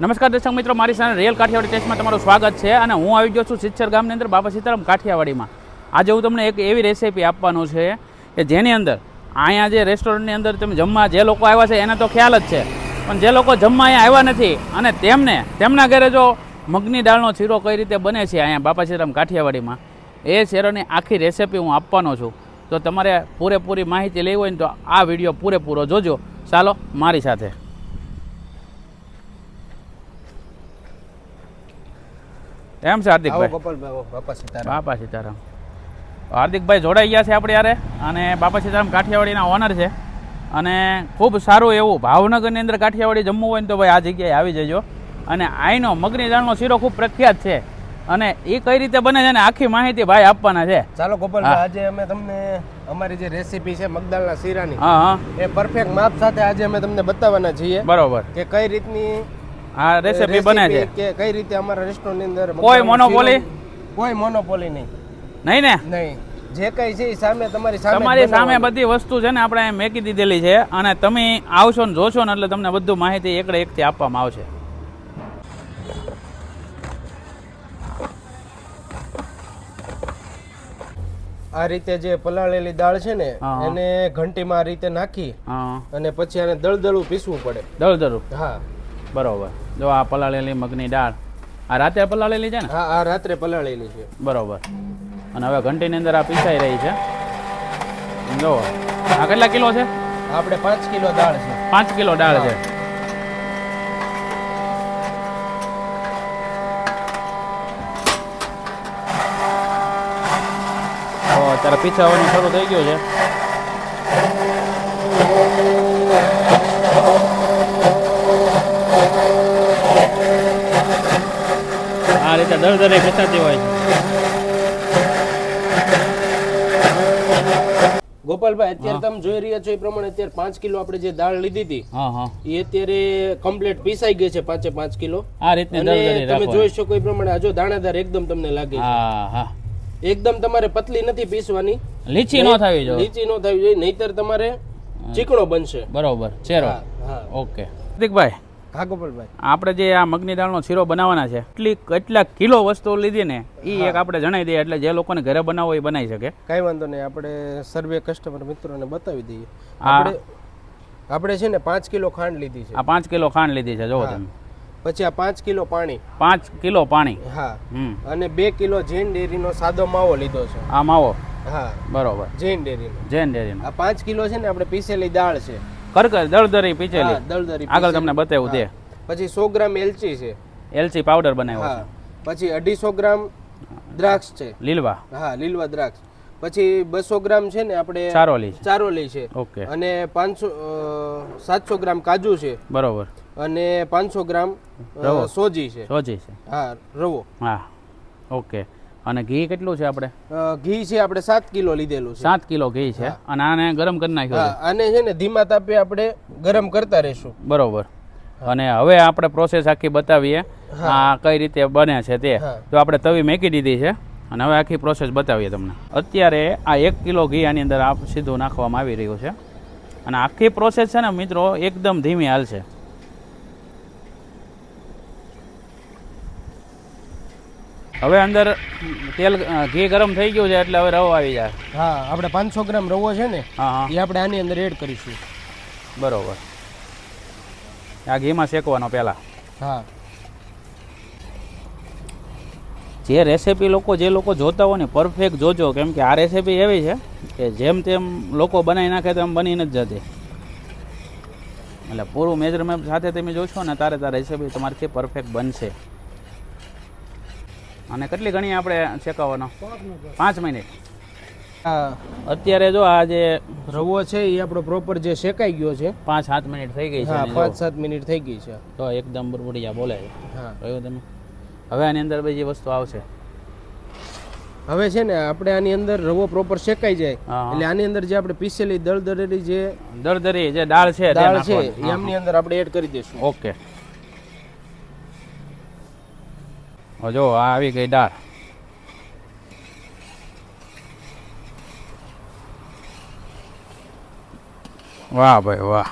નમસ્કાર દર્શક મિત્રો, મારી સાથે રિયલ કાઠિયાવાડી ટેસ્ટમાં તમારું સ્વાગત છે અને હું આવી ગયો છું સિચ્છર ગામની અંદર બાબા સીતારામ કાઠિયાવાડીમાં. આજે હું તમને એક એવી રેસીપી આપવાનું છે કે જેની અંદર અહીંયા જે રેસ્ટોરન્ટની અંદર તમે જમવા જે લોકો આવ્યા છે, એને તો ખ્યાલ જ છે. પણ જે લોકો જમવા અહીંયા આવ્યા નથી અને તેમને, તેમના ઘરે જો મગની દાળનો શીરો કઈ રીતે બને છે અહીંયા બાપા સીતારામ કાઠિયાવાડીમાં, એ શેરોની આખી રેસીપી હું આપવાનો છું. તો તમારે પૂરેપૂરી માહિતી લેવી હોય ને તો આ વીડિયો પૂરેપૂરો જોજો. ચાલો, મારી સાથે. એમ છે હાર્દિકભાઈ? બાપા સીતારામ. બાપા સીતારામ. હાર્દિકભાઈ જોડાઈ ગયા છે આપણે યારે. અને બાપા સીતારામ કાઠિયાવાડીના ઓનર છે. અને ખૂબ સારું એવું ભાવનગરની અંદર કાઠિયાવાડી જમવું હોય ને તો ભાઈ આ જગ્યાએ આવી જજો. અને આઈનો મગની દાળનો શીરો ખૂબ પ્રખ્યાત છે. અને એ કઈ રીતે બને છે ને આખી માહિતી ભાઈ આપવાના છે. ચાલો ગોપાલભાઈ આજે અમે તમને અમારી જે રેસીપી છે મગદાળના શીરાની એ પરફેક્ટ માપ સાથે આજે અમે તમને બતાવવાના છીએ બરોબર. કે કઈ રીતની આ રેસીપી બને છે. કે કઈ રીતે અમારા રેસ્ટોરન્ટની અંદર કોઈ મોનોપોલી કોઈ મોનોપોલી નહીં. નહીં ને? નહીં. જે કઈ છે સામે તમારી સામે તમારી સામે બધી વસ્તુ છે ને આપણે મેકી દીધેલી છે અને તમે આવશો ને જોશો ને એટલે તમને બધું માહિતી એકડે એકથી આપવામાં આવશે. આ રીતે જે પલાળેલી દાળ છે ને એને ઘંટીમાં આ રીતે નાખી અને પછી આને દળદળું પીસવું પડે. દળદળું? હા. બરોબર. જો આ પલાળેલી મગની દાળ. આ રાત્રે પલાળેલી છે ને? હા આ રાત્રે પલાળેલી છે. બરોબર. અને હવે ઘંટીની અંદર આ પીસાઈ રહી છે. જો આ કેટલા કિલો છે? આપણે પાંચ કિલો દાળ છે. પાંચ કિલો દાળ છે. અત્યારે પીછાવાનું શરૂ થઈ ગયું છે. રીતે દર દરે ખેંચાતી હોય. છે ગોપાલભાઈ અત્યારે તમે જોઈ રહ્યા છો એ પ્રમાણે અત્યારે પાંચ કિલો આપણે જે દાળ લીધી હતી એ અત્યારે કમ્પ્લીટ પીસાઈ ગઈ છે પાંચે પાંચ કિલો. આ દરે તમે જોઈ શકો એ પ્રમાણે આ જો દાણાદાર એકદમ તમને લાગે એકદમ તમારે પતલી નથી પીસવાની. લીચી ન થવી જોઈએ. લીચી ન થવી જોઈએ નહીતર તમારે ચીકણો બનશે. બરોબર ચેરો ઓકે. હાર્દિકભાઈ હા ગોપાલભાઈ આપણે જે આ મગની દાળનો શીરો બનાવવાના છે એટલી કેટલા કિલો વસ્તુઓ લીધી ને એ એક આપણે જણાવી દઈએ એટલે જે લોકોને ઘરે બનાવવો એ બનાવી શકે. કાંઈ વાંધો નહીં આપણે સર્વે કસ્ટમર મિત્રોને બતાવી દઈએ. આપણે આપણે છે ને પાંચ કિલો ખાંડ લીધી છે. આ પાંચ કિલો ખાંડ લીધી છે જોવો હા. તમે. પછી આ પાંચ કિલો પાણી. પાંચ કિલો પાણી. હા. અને બે કિલો જૈન ડેરીનો સાદો માવો લીધો છે. આ માવો? હા. બરોબર. જૈન ડેરીનો. જૈન ડેરીનો. આ પાંચ કિલો છે ને આપણે પીસેલી દાળ છે. કરકર દળદરી પીચેલી દળદરી આગળ. તમને બતાવું તે. પછી સો ગ્રામ એલચી છે. એલચી પાવડર બનાવ્યો હા. પછી અઢીસો ગ્રામ દ્રાક્ષ છે. છે લીલવા. હા લીલવા દ્રાક્ષ. પછી બસો ગ્રામ છે ને આપણે ચારોલી ચારોલી છે. ઓકે. અને પાંચસો સાતસો ગ્રામ કાજુ છે. બરોબર. અને પાંચસો ગ્રામ. સોજી છે. સોજી છે. હા રવો. હા. ઓકે. અને ઘી કેટલું છે આપણે? ઘી છે આપણે સાત કિલો લીધેલું છે. સાત કિલો ઘી છે અને આને ગરમ કરી નાખ્યું છે? આને છે ને ધીમા તાપે આપણે ગરમ કરતા રહેશું. બરોબર. અને હવે આપણે પ્રોસેસ આખી બતાવીએ આ કઈ રીતે બને છે તે. તો આપણે તવી મેકી દીધી છે અને હવે આખી પ્રોસેસ બતાવીએ તમને. અત્યારે આ એક કિલો ઘી આની અંદર આ સીધું નાખવામાં આવી રહ્યું છે. અને આખી પ્રોસેસ છે ને મિત્રો એકદમ ધીમી હાલશે હવે અંદર તેલ ઘી ગરમ થઈ ગયું છે એટલે હવે રવો આવી જાય. હા આપણે પાંચસો ગ્રામ રવો છે ને હા હા. એ આપણે આની અંદર એડ કરીશું. બરોબર. આ ઘીમાં શેકવાનો પહેલાં. હા. જે રેસીપી લોકો જે લોકો જોતા હોય ને પરફેક્ટ જોજો. કેમ કે આ રેસીપી એવી છે કે જેમ તેમ લોકો બનાવી નાખે તેમ બની નથી જતી. એટલે પૂરું મેજરમેન્ટ સાથે તમે જોશો ને તારે તારે રેસીપી તમારીથી પરફેક્ટ બનશે. અને કેટલી ઘણી આપણે શેકાવાનો? પાંચ મિનિટ. અત્યારે જો આ જે રવો છે એ આપણો પ્રોપર જે શેકાઈ ગયો છે. પાંચ સાત મિનિટ થઈ ગઈ છે પાંચ સાત મિનિટ થઈ ગઈ છે. તો એકદમ બુરબુડિયા બોલે છે. જોયું તમે હવે આની અંદર બીજી વસ્તુ આવશે. હવે છે ને આપણે આની અંદર રવો પ્રોપર શેકાઈ જાય. એટલે આની અંદર જે આપણે પીસેલી દળદરેલી જે દળદરી જે દાળ છે દાળ છે એમની અંદર આપણે એડ કરી દઈશું. ઓકે હવે જો આ આવી ગઈ દાળ. વાહ ભાઈ વાહ.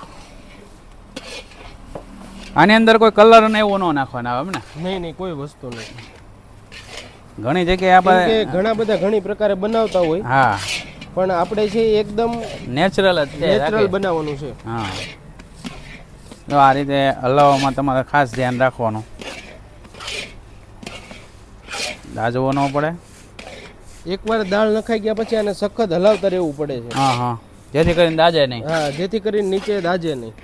આની અંદર કોઈ કલર ને એવું ન નાખવાના આવે ને? નહીં નહીં કોઈ વસ્તુ નહીં. ઘણી જગ્યાએ આપણે ઘણા બધા ઘણી પ્રકારે બનાવતા હોય હા. પણ આપણે છે એકદમ નેચરલ જ છે નેચરલ બનાવવાનું છે. હા. તો આ રીતે હલાવવામાં તમારે ખાસ ધ્યાન રાખવાનું. દાજવો ન પડે? એકવાર દાળ નખાઈ ગયા પછી આને સખત હલાવતા રહેવું પડે છે. હા હા. જેથી કરીને દાજે નહીં. હા જેથી કરીને નીચે દાજે નહીં.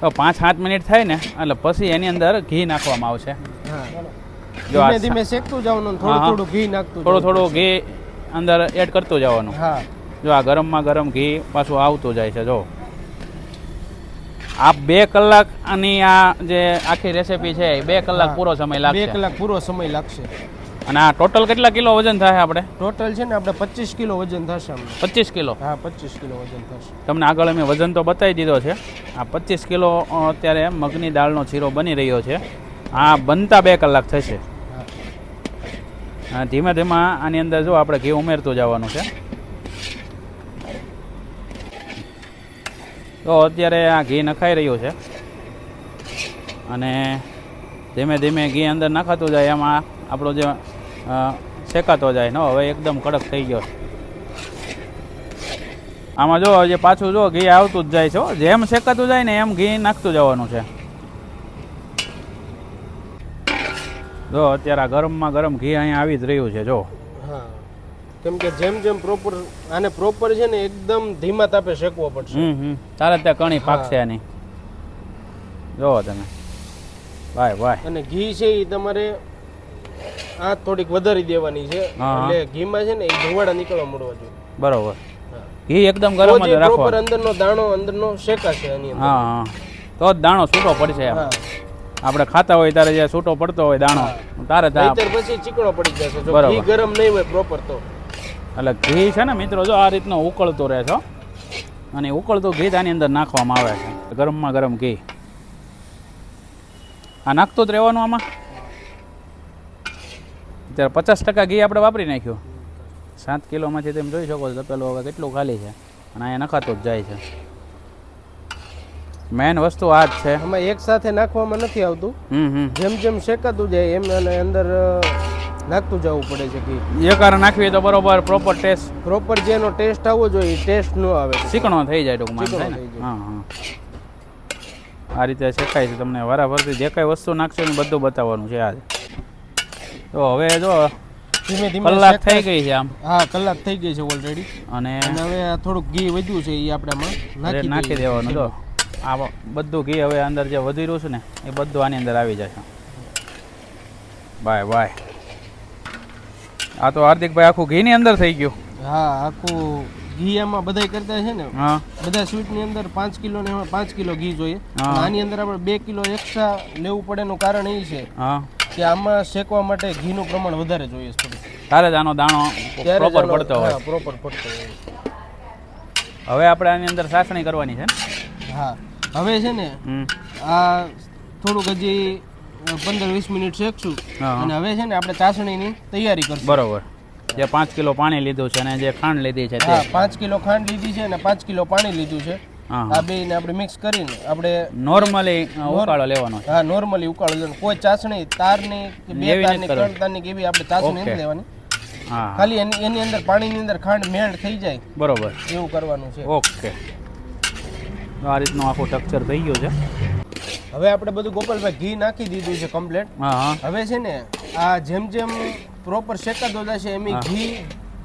તો પાંચ સાત મિનિટ થાય ને એટલે પછી એની અંદર ઘી નાખવામાં આવશે. જો ધીમે ધીમે શેકતું જવાનું થોડું. થોડું ઘી નાખતું થોડું. થોડું ઘી અંદર એડ કરતું જવાનું. હા. જો આ ગરમમાં ગરમ ઘી પાછું આવતું જાય છે જો. આ બે કલાક આની આ જે આખી રેસીપી છે બે કલાક પૂરો સમય બે લાગશે કલાક પૂરો સમય લાગશે. અને આ ટોટલ કેટલા કિલો વજન થાય આપણે? ટોટલ છે ને આપણે પચીસ કિલો વજન થશે પચીસ કિલો? હા પચીસ કિલો વજન થશે. તમને આગળ અમે વજન તો બતાવી દીધો છે. આ પચીસ કિલો અત્યારે મગની દાળનો શીરો બની રહ્યો છે. આ બનતા બે કલાક થશે. હા ધીમે ધીમે આની અંદર જો આપણે ઘી ઉમેરતું જવાનું છે. તો અત્યારે આ ઘી નખાઈ રહ્યું છે. અને ધીમે ધીમે ઘી અંદર નાખાતું જાય, એમાં આપણો જે શેકાતો જાય, ને, હવે એકદમ કડક થઈ ગયો આમાં જો, જે પાછું જો ઘી આવતું જ જાય છે. જેમ શેકાતું જાય ને એમ ઘી નાખતું જવાનું છે. જો, અત્યારે ગરમમાં ગરમ ઘી અહીંયા આવી જ રહ્યું છે, જો. હા. કેમ કે જેમ જેમ પ્રોપર આને પ્રોપર છે ને એકદમ ધીમા તાપે શેકવો પડશે. તારે ત્યાં કણી પાકશે આની. જોવો તમે. ભાઈ ભાઈ અને ઘી છે એ તમારે આ થોડીક વધારી દેવાની છે. એટલે ઘીમાં છે ને એ ધુવાડા નીકળવા મળવા જોઈએ. બરોબર. ઘી એકદમ ગરમ જ રાખો પ્રોપર અંદરનો દાણો અંદરનો શેકાશે આની અંદર. હા તો જ દાણો છૂટો પડશે હા. આપણે ખાતા હોય ત્યારે જે છૂટો પડતો હોય દાણો તારે ત્યાં પછી ચીકણો પડી જશે. જો ઘી ગરમ નહીં હોય પ્રોપર તો. એટલે ઘી છે ને મિત્રો જો આ રીતનું ઉકળતું રહે છે અને ઉકળતું ઘી આની અંદર નાખવામાં આવે છે. ગરમમાં ગરમ ઘી. આ નાખતું જ રહેવાનું આમાં? અત્યારે પચાસ ટકા ઘી આપણે વાપરી નાખ્યું. સાત કિલોમાંથી તમે જોઈ શકો છો તપેલો હવે કેટલું ખાલી છે. અને અહીંયા નખાતું જ જાય છે. મેન વસ્તુ આ જ છે. આમાં એક સાથે નાખવામાં નથી આવતું. જેમ જેમ શેકાતું જાય એમ અને અંદર નાખતું જવું પડે છે ઘી એક વાર નાખવી તો બરોબર પ્રોપર ટેસ્ટ પ્રોપર જેનો ટેસ્ટ આવવો જોઈએ ટેસ્ટ ન આવે. ચીકણો થઈ જાય ટૂંકમાં. હા હા. આ રીતે શેકાય છે તમને વારાફરતી. જે કાંઈ વસ્તુ નાખશો ને બધું બતાવવાનું છે આજે. તો હવે જો ધીમે ધીમે કલાક થઈ ગઈ છે આમ. હા કલાક થઈ ગઈ છે ઓલરેડી અને હવે થોડુંક ઘી વધ્યું છે એ આપણે નાખી નાખી દેવાનું જો. આ બધું ઘી હવે અંદર જે વધી રહ્યું છે ને એ બધું આની અંદર આવી જશે બાય બાય. આ તો હાર્દિકભાઈ આખું ઘીની અંદર થઈ ગયું. હા આખું ઘી એમાં બધાય કરતા છે ને. હા. બધા સ્વીટની અંદર પાંચ કિલો ને પાંચ કિલો ઘી જોઈએ. આની અંદર આપણે બે કિલો એક્સ્ટ્રા લેવું પડે નું કારણ એ છે હા. કે આમાં શેકવા માટે ઘીનું પ્રમાણ વધારે જોઈએ તારે જ આનો દાણો પ્રોપર પડતો હોય. પ્રોપર પડતો હોય. હવે આપણે આની અંદર સાસણી કરવાની છે હા. હવે છે ને આ થોડુંક હજી પંદર વીસ મિનિટ શેકશું. અને હવે છે ને આપણે ચાસણીની તૈયારી કરશું. બરોબર. જે પાંચ કિલો પાણી લીધું છે અને જે ખાંડ લીધી છે હા પાંચ કિલો ખાંડ લીધી છે અને પાંચ કિલો પાણી લીધું છે. આ આ બેને આપણે મિક્સ કરીને આપણે નોર્મલી ઉકાળો લેવાનો હા નોર્મલી ઉકાળો લેવાનું. કોઈ ચાસણી તારની કે બે તારની. ત્રણ તારની કે એવી આપણે ચાસણી નથી લેવાની. ખાલી એની એની અંદર પાણીની અંદર ખાંડ મેળ થઈ જાય. બરોબર. એવું કરવાનું છે. ઓકે. આ રીતનું આખું સ્ટ્રક્ચર થઈ ગયું છે. હવે આપણે બધું ગોપાલભાઈ ઘી નાખી દીધું છે કમ્પ્લેટ હવે છે ને આ જેમ જેમ પ્રોપર શેકાતો જશે એમ. ઘી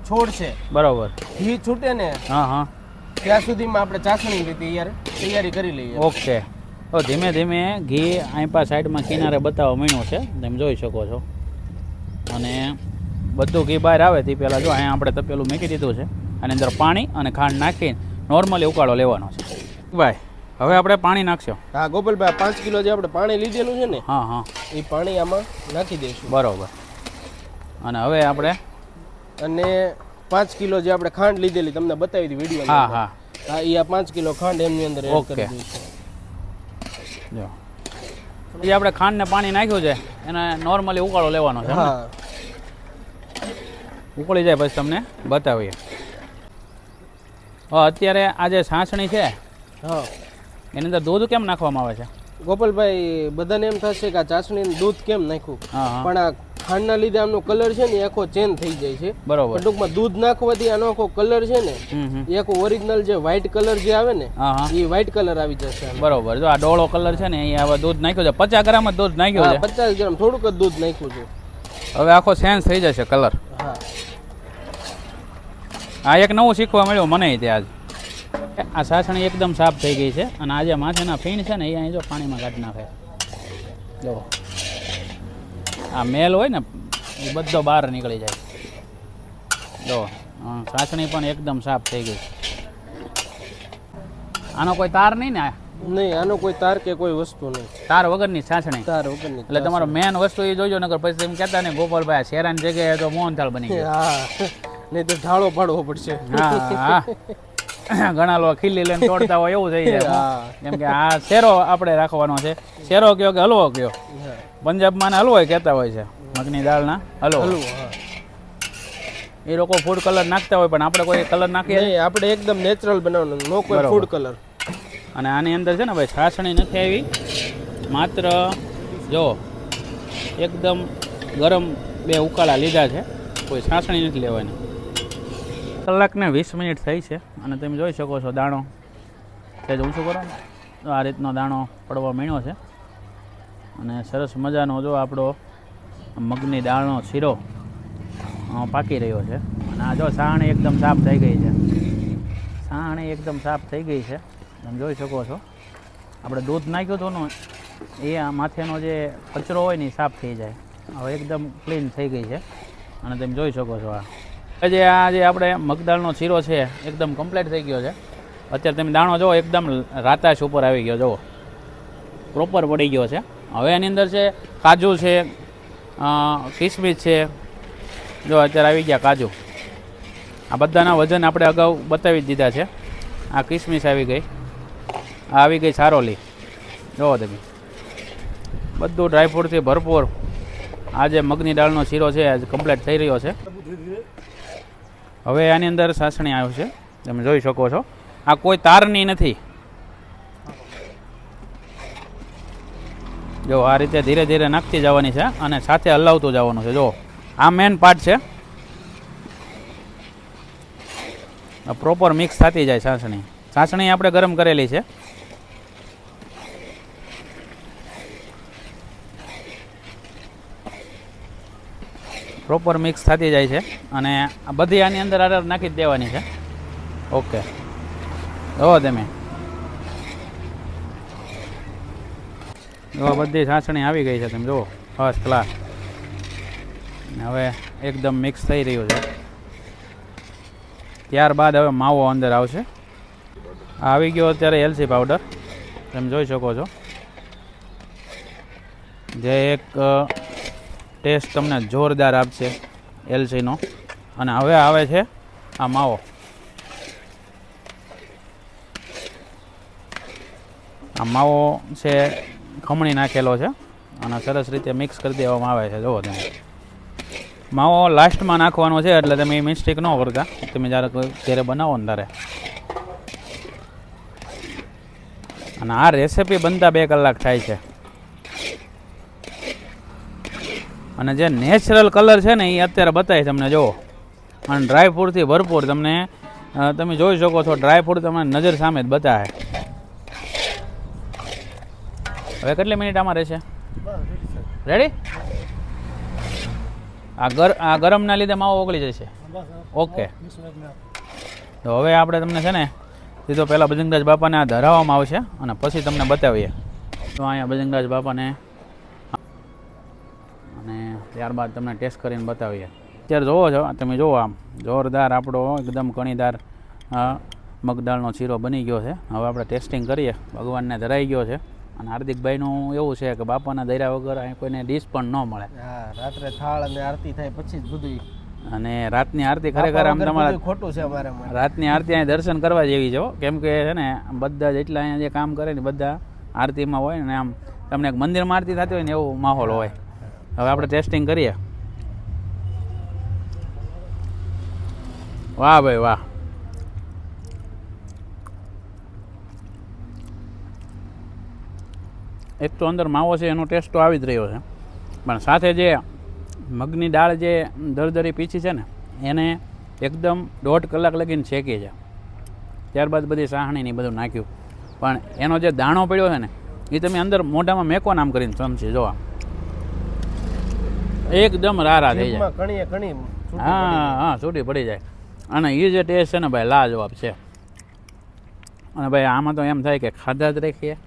છોડશે. બરાબર. ઘી છૂટે ને હા હા. ત્યાં સુધીમાં આપણે ચાસણી રીતે તૈયારી કરી લઈએ. ઓકે. તો ધીમે ધીમે ઘી અહીં પા સાઈડમાં કિનારે બતાવવા માંડ્યું છે. તમે જોઈ શકો છો. અને બધું ઘી બહાર આવે તે પહેલાં જો અહીંયા આપણે તપેલું મૂકી દીધું છે. અને અંદર પાણી અને ખાંડ નાખીને નોર્મલી ઉકાળો લેવાનો છે. ભાઈ હવે આપણે પાણી નાખશો. હા ગોપાલભાઈ પાંચ કિલો જે આપણે પાણી લીધેલું છે ને હા હા. એ પાણી આમાં નાખી દઈશું. બરોબર. અને હવે આપણે અને પાંચ કિલો જે આપણે ખાંડ લીધેલી તમને બતાવી હતી વીડિયો હા હા. હા એ આ પાંચ કિલો ખાંડ એમની અંદર એડ ઓકે. કરી દઈશું. જો. જે આપણે ખાંડ ને પાણી નાખ્યું છે એને નોર્મલી ઉકાળો લેવાનો છે હા. ઉકળી જાય પછી તમને બતાવીએ. અત્યારે આ જે સાસણી છે હા. એની અંદર દૂધ કેમ નાખવામાં આવે છે? ગોપાલભાઈ બધાને એમ થશે કે આ ચાસણી દૂધ કેમ નાખ્યું? પણ આ ખાંડના લીધે આમનો કલર છે ને આખો ચેન્જ થઈ જાય છે. બરોબર. ટૂંકમાં દૂધ નાખવાથી આનો આખો કલર છે ને એ આખો ઓરિજિનલ જે વ્હાઈટ કલર જે આવે ને એ વ્હાઈટ કલર આવી જશે બરોબર. જો આ ડોળો કલર છે ને એ હવે દૂધ નાખ્યો છે. પચાસ ગ્રામ જ દૂધ નાખ્યો છે. પચાસ ગ્રામ. થોડુંક જ દૂધ નાખ્યું છે. હવે આખો ચેન્જ થઈ જશે કલર હા. આ એક નવું શીખવા મળ્યું મને ત્યાં આજ આ સાસણી એકદમ સાફ થઈ ગઈ છે અને આજે માથેના ફીણ છે ને એ અહીં જો પાણીમાં કાઢી નાખે જો. આ મેલ હોય ને એ બધો બહાર નીકળી જાય. જો સાસણી પણ એકદમ સાફ થઈ ગઈ. આનો કોઈ તાર નહીં ને? નહીં આનો કોઈ તાર કે કોઈ વસ્તુ નહીં. તાર વગરની સાસણી? તાર વગરની એટલે તમારો મેન વસ્તુ એ જોજો નગર પછી એમ કહેતા ને ગોપાલભાઈ શેરાની જગ્યાએ તો મોહનથાળ બની ગયા. હા નહીં તો ઢાળો પાડવો પડશે. હા હા. ઘણા લોકો ખીલી લઈને તોડતા હોય એવું થઈ જાય. જેમ કે આ શેરો આપણે રાખવાનો છે. શેરો કયો કે હલવો કયો? પંજાબમાં ને હલવો કહેતા હોય છે. મગની દાળના હલવો. હલવો એ લોકો ફૂડ કલર નાખતા હોય પણ આપણે કોઈ કલર નાખીએ? આપણે એકદમ નેચરલ બનાવવાનું નો કોઈ ફૂડ કલર અને આની અંદર છે ને ભાઈ છાસણી નથી આવી. માત્ર જો એકદમ ગરમ બે ઉકાળા લીધા છે. કોઈ છાસણી નથી લેવાની. કલાકને વીસ મિનિટ થઈ છે અને તમે જોઈ શકો છો દાણો. તે જ ઊંચું કરો. ને આ રીતનો દાણો પડવા માંડ્યો છે. અને સરસ મજાનો જો આપણો મગની દાળનો શીરો પાકી રહ્યો છે. અને આ જો સાણી એકદમ સાફ થઈ ગઈ છે. સાણી એકદમ સાફ થઈ ગઈ છે. તમે જોઈ શકો છો. આપણે દૂધ નાખ્યું હતું ને, એ માથેનો જે કચરો હોય ને સાફ થઈ જાય. હવે એકદમ ક્લીન થઈ ગઈ છે. અને તમે જોઈ શકો છો આ. જે આ જે આપણે મગદાળનો શીરો છે, એકદમ કમ્પ્લીટ થઈ ગયો છે. અત્યારે તમે દાણો જુઓ, એકદમ રાતાશ ઉપર આવી ગયો, જુઓ. પ્રોપર પડી ગયો છે. હવે એની અંદર છે, કાજુ છે કિસમિસ છે. જો અત્યારે આવી ગયા કાજુ. આ બધાના વજન આપણે અગાઉ બતાવી જ દીધા છે. આ કિસમિસ આવી ગઈ. આ આવી ગઈ સારોલી. જુઓ તમે. બધું ડ્રાયફ્રૂટથી ભરપૂર. આ જે મગની દાળનો શીરો છે આજ કમ્પ્લીટ થઈ રહ્યો છે. હવે આની અંદર સાસણી આવ્યું છે. તમે જોઈ શકો છો. આ કોઈ તારની નથી. જો આ રીતે ધીરે ધીરે નાખતી જવાની છે અને સાથે હલાવતું જવાનું છે. જો, આ મેન પાર્ટ છે. પ્રોપર મિક્સ થતી જાય સાસણી. સાસણી આપણે ગરમ કરેલી છે. પ્રોપર મિક્સ થતી જાય છે. અને આ બધી આની અંદર અરર નાખી જ દેવાની છે. ઓકે. જુઓ તમે. જો બધી છાસણી આવી ગઈ છે તમે જુઓ. ફર્સ્ટ ક્લાસ હવે એકદમ મિક્સ થઈ રહ્યું છે. ત્યારબાદ હવે માવો અંદર આવશે. આવી ગયો અત્યારે એલસી પાવડર તમે જોઈ શકો છો. જે એક ટેસ્ટ તમને જોરદાર આપશે એલસીનો. અને હવે આવે છે આ માવો. આ માવો છે ખમણી નાખેલો છે અને સરસ રીતે મિક્સ કરી દેવામાં આવે છે. જુઓ તમે. માવો લાસ્ટમાં નાખવાનો છે એટલે તમે મિસ્ટેક ન કરતા. તમે જ્યારે ઘરે બનાવો ને ત્યારે. અને આ રેસીપી બનતા બે કલાક થાય છે. અને જે નેચરલ કલર છે ને, એ અત્યારે બતાવી તમને, જુઓ. અને ડ્રાયફ્રૂટથી ભરપૂર તમને તમે જોઈ શકો છો ડ્રાયફ્રૂટ તમને નજર સામે જ બતાવે. હવે કેટલી મિનિટ આમાં રહેશે? રેડી આ ગર, આ ગરમના લીધે માવો ઓગળી જશે. ઓકે તો હવે આપણે તમને છે ને, સીધો પહેલાં બજરંગદાસ બાપાને આ ધરાવવામાં આવશે, અને પછી તમને બતાવીએ. તો અહીંયા બજરંગદાસ બાપાને ત્યારબાદ તમને ટેસ્ટ કરીને બતાવીએ. અત્યારે જોવો છો તમે જુઓ આમ. જોરદાર આપણો એકદમ કણીદાર મગદાળનો શીરો બની ગયો છે. હવે આપણે ટેસ્ટિંગ કરીએ. ભગવાનને ધરાઈ ગયો છે. અને હાર્દિકભાઈનું એવું છે કે બાપાના દર્યા વગર અહીં કોઈને ડીશ પણ ન મળે. રાત્રે થાળ અને આરતી થાય પછી જ બધું અને રાતની આરતી ખરેખર આમ તમારા ખોટું છે અમારે રાતની આરતી અહીં દર્શન કરવા જેવી છે. કેમ કે છે ને બધા જેટલા અહીંયા જે કામ કરે ને બધા આરતીમાં હોય ને આમ તમને એક મંદિરમાં આરતી થતી હોય ને એવો માહોલ હોય. હવે આપણે ટેસ્ટિંગ કરીએ. વાહ ભાઈ, વાહ. એક તો અંદર માવો છે, એનો ટેસ્ટ તો આવી જ રહ્યો છે. પણ સાથે જે મગની દાળ જે દરદરી પીછી છે ને, એને એકદમ દોઢ કલાક લગીને શેકી છે. ત્યારબાદ બધી સાહણી ને ઈ બધું નાખ્યું. પણ એનો જે દાણો પડ્યો છે ને એ તમે અંદર મોઢામાં મેકો નામ કરીને સમજી જોવા. એકદમ રારા થઈ જાય. હા હા છૂટી પડી જાય. અને એ જે ટેસ્ટ છે ને ભાઈ લાજવાબ છે. અને ભાઈ આમાં તો એમ થાય કે ખાધા જ રાખીએ.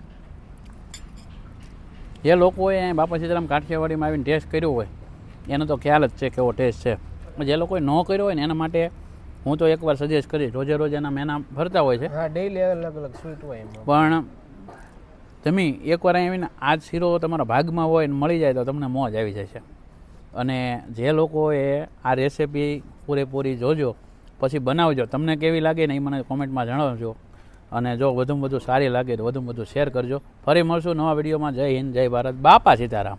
જે લોકોએ બાપા સીતારામ કાઠિયાવાડીમાં આવીને ટેસ્ટ કર્યો હોય એનો તો ખ્યાલ જ છે કેવો ટેસ્ટ છે. જે લોકોએ ન કર્યો હોય ને એના માટે હું તો એકવાર સજેસ્ટ કરીશ રોજે રોજ એના મેના ભરતા હોય છે. હા ડેઈલી અલગ અલગ સ્વીટ હોય પણ તમે એકવાર આવીને આ શીરો તમારા ભાગમાં હોય ને મળી જાય તો તમને મોજ આવી જશે. અને જે લોકોએ આ રેસીપી પૂરેપૂરી જોજો, પછી બનાવજો. તમને કેવી લાગે ને એ મને કોમેન્ટમાં જણાવજો. અને જો વધુમાં વધુ સારી લાગે તો વધુમાં વધુ શેર કરજો. ફરી મળશું નવા વિડીયોમાં. જય હિન્દ, જય ભારત. બાપા સીતારામ.